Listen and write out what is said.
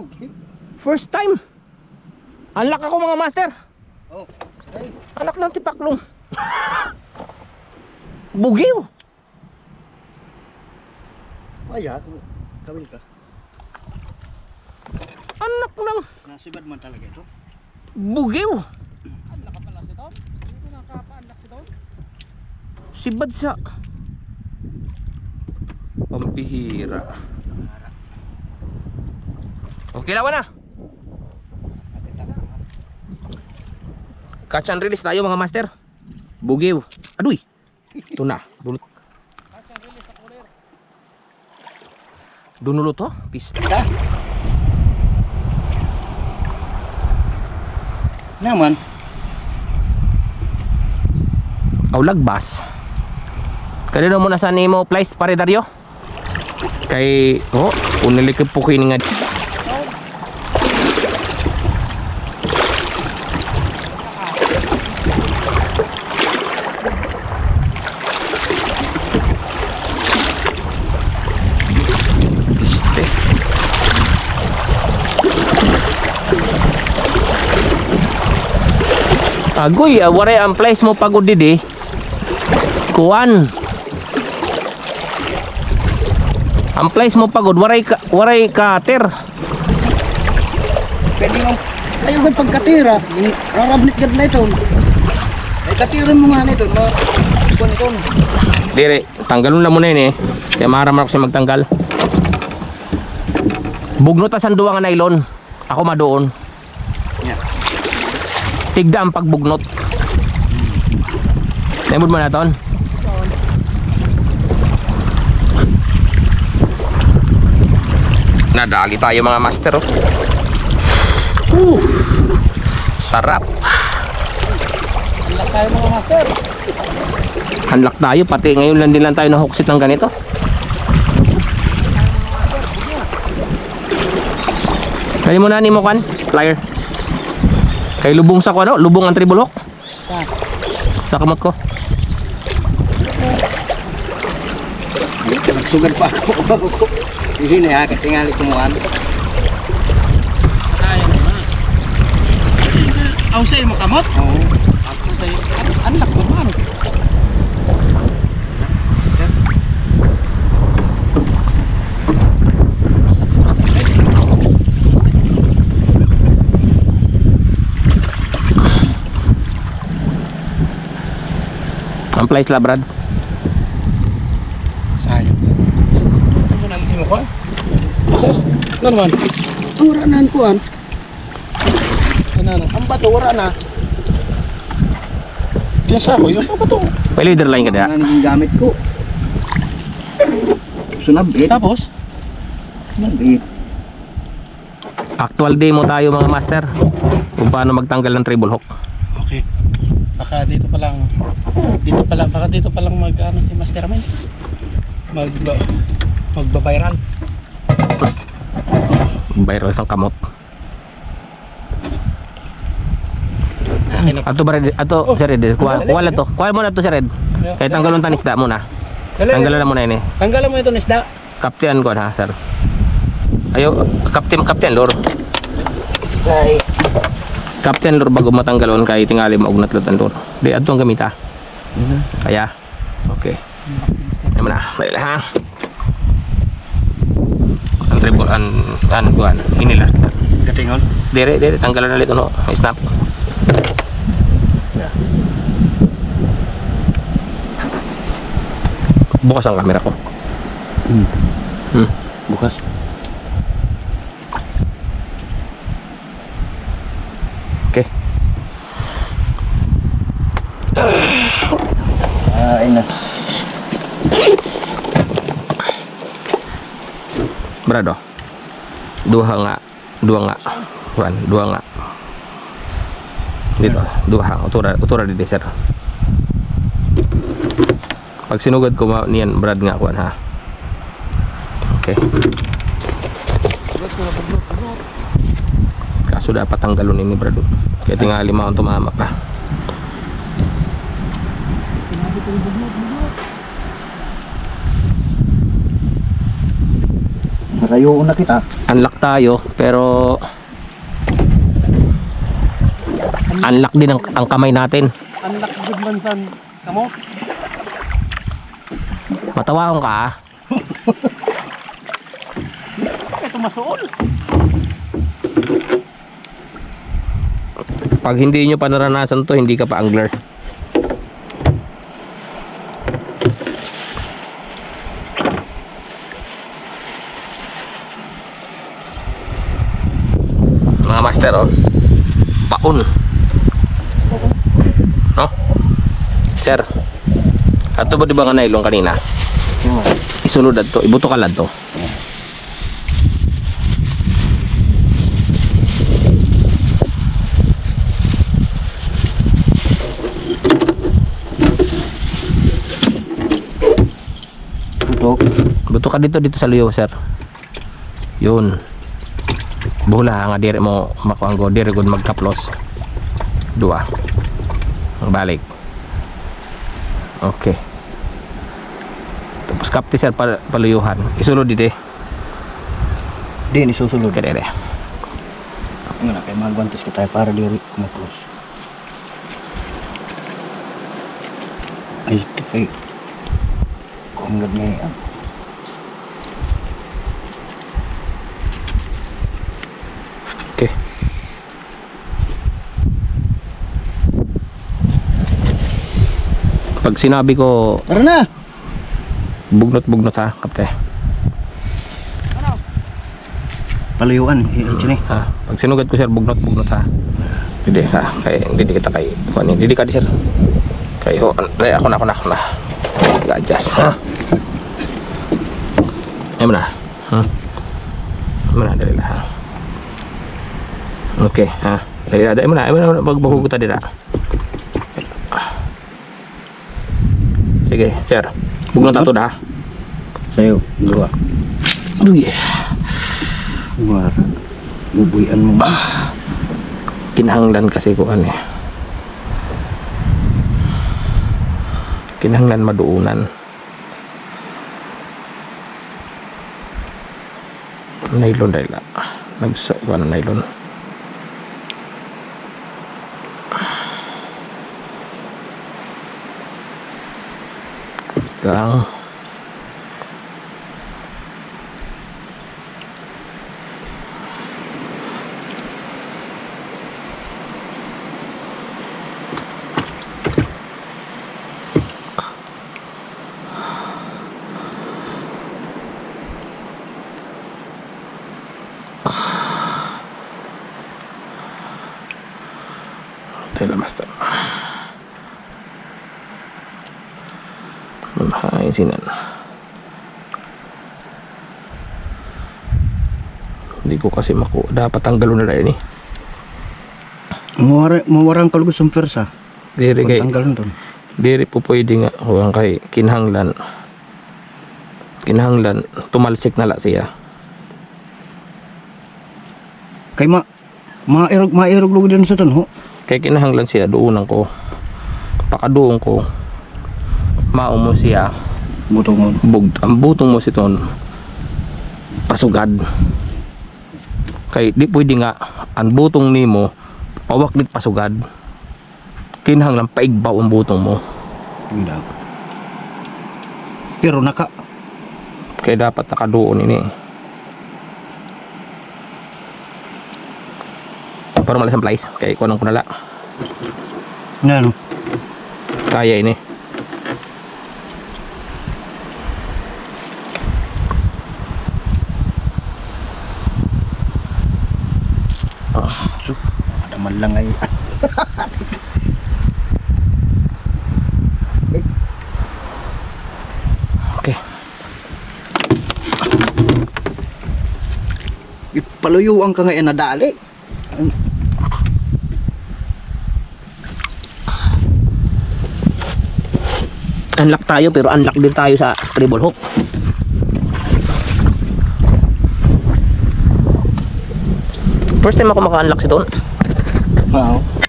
Okay. First time. Unlock ako mga master. Oh. Anak ng tipaklong. Bugiw. Ay, ah. Kawin ka. Anak ng Nasibad man talaga ito. bugiw. Unlock ka pala si Tom? Hindi ko nakapa-unlock si Tom. Si Badsa. Pampihira. Okay lawan na. Catch and release tayo mga master. Bugiw. Aduy. Ito na. Dulot. Dunulo to? Pista. Naman. Aw lagbas. Kanino mo na sa nimo place pare Dario? Kay oh, unilikip po kini nga. Agoy, ah, waray ang place mo pagod didi. Kuan. Ang place mo pagod, waray ka, waray kater. Pwede nga. Ayaw gan pagkatira. Rarabnit gad na ito. Ay katiran mo nga nito. Ma. Kuan ito. Dire, tanggalon lang muna yun eh. Kaya maramar ako siya magtanggal. Bugnot asan duwa nga nylon. Ako madoon. Yeah. Tigda ang pagbugnot. Naimod mo na ton? Nadali tayo mga master oh. Whew. Sarap. Unlock tayo mga master. Unlock tayo pati ngayon lang din lang tayo nahuksit ng ganito. Kali mo na ni mo kan, flyer. Kay lubong sa ko ano, lubong ang tribulok. Sa kamot ko. Nagsugad pa ako. Bago ko. Hihinay ha. Kasi nga kumuhan. Kaya naman. Aw sa'yo makamot? Oo. Ako sa'yo. Anak naman. Ang place la Brad. Sayang. Ano nang imo ko? Sir, ano naman? Ura na kuan. Ano na? Ang bato ura na. Kaya ko yung bato. May leader line ka da. Ano yung gamit ko? Sunab eh. Tapos? Sunab eh. Actual demo tayo mga master. Kung paano magtanggal ng treble hook. Baka dito pa lang dito pa lang baka dito pa lang mag ano si Master Amel. Mag magbabayran. Viral sang kamot. Akin na. Ato ba red? Ato Oh. si Red. Kuha, kuha lang to. Kuha mo na to si Red. Kaya tanggalon tanis da muna. Tanggalan na muna ini. Tanggalan mo ito nisda. Captain ko na, sir. Ayo, Captain, Captain Lor. Kay. Captain Lor bago matanggalon kay tingali mo og natlutan Lor. Di adtong gamita. Kaya. Okay. Ano na? Balik ha. Ang triple an an kuan. Inila. Katingon. Dire, dire tanggalan na lito no. Snap. Bukas ang camera ko. Hmm. Hmm. Bukas. Ah, ina. Brado. Duha nga. Dua nga. Kuan, dua nga. Dito, duha. Utura, utura di sir. Pag sinugod ko niyan, Brad nga kuan ha. Okay. Kaso dapat tanggalon ini Brado. Kaya tingali mo ang tumamak na. Nakayo na kita. unlock tayo pero unlock din ang, ang kamay natin Anak good man san kamo. matawaon ka ah. Ito masuol. pag hindi nyo pa naranasan to hindi ka pa angler mga master oh. Paun no? Sir ato ba di ba nga nailong kanina? Isunod to. Ibuto ka lang to. Tutok. buto ka dito dito sa luyo sir. Yun buhula nga dire mo makuha ko dire gud magkaplos dua. Balik. Okay. Tapos kapti sir pal paluyuhan. Isulod dito eh. Di ni susulod. kaya dire Nga na kay magwantos kita para diri kumaplos. Ay, ay. Kung gad may ah. okay pag sinabi ko Tara na. bugnot bugnot ha kapte. Palayuan, eh, sini. ha pag sinugat ko sir bugnot bugnot ha. Hindi ha kay hindi kita kay kuan hindi ka di sir. Kay ho ay, ako na ako na ako na. Adjust. Ha? Ay mo na. Ha? Ay mo na dali na ha. Okay ha. Dali na dali mo na ay mo na magbahugot ta dira sige sir bugnot na ha Sayo, dua. Uy, Wara. Mubuyan mo ba? kinahanglan kasi ko ano eh. Kinahanglan maduunan. Nylon dahil ah. Nagsa ko ng nylon. Lang. Tayo Mamahain sinan. Hindi ko kasi maku dapat tanggalon na rin eh. Mawara, mawarang kalugos ang persa. Diri kay Tanggalan doon. diri po pwede nga huwag kay kinahanglan. Kinahanglan tumalsik na la siya. Kay ma, mairog, mairog lugod din sa tan, ho. Kay kinahanglan siya duunan ko. Pakaduon ko. Mao mo siya. Buto mo. bug ang butong mo siton pasugad. Kay di pwede nga. Ang butong nimo pawak gid pasugad. Kinahanglan paigbaw ang butong mo. Dapat. Pero naka, kay dapat nakaduon ini. Para malas ang place. Kay kunang kunala. Na ano, kaya ini man lang ay, okay. Ipaluyuan ka nga eh, nadali. unlock tayo pero unlock din tayo sa treble hook. First time ako maka-unlock si Don 好。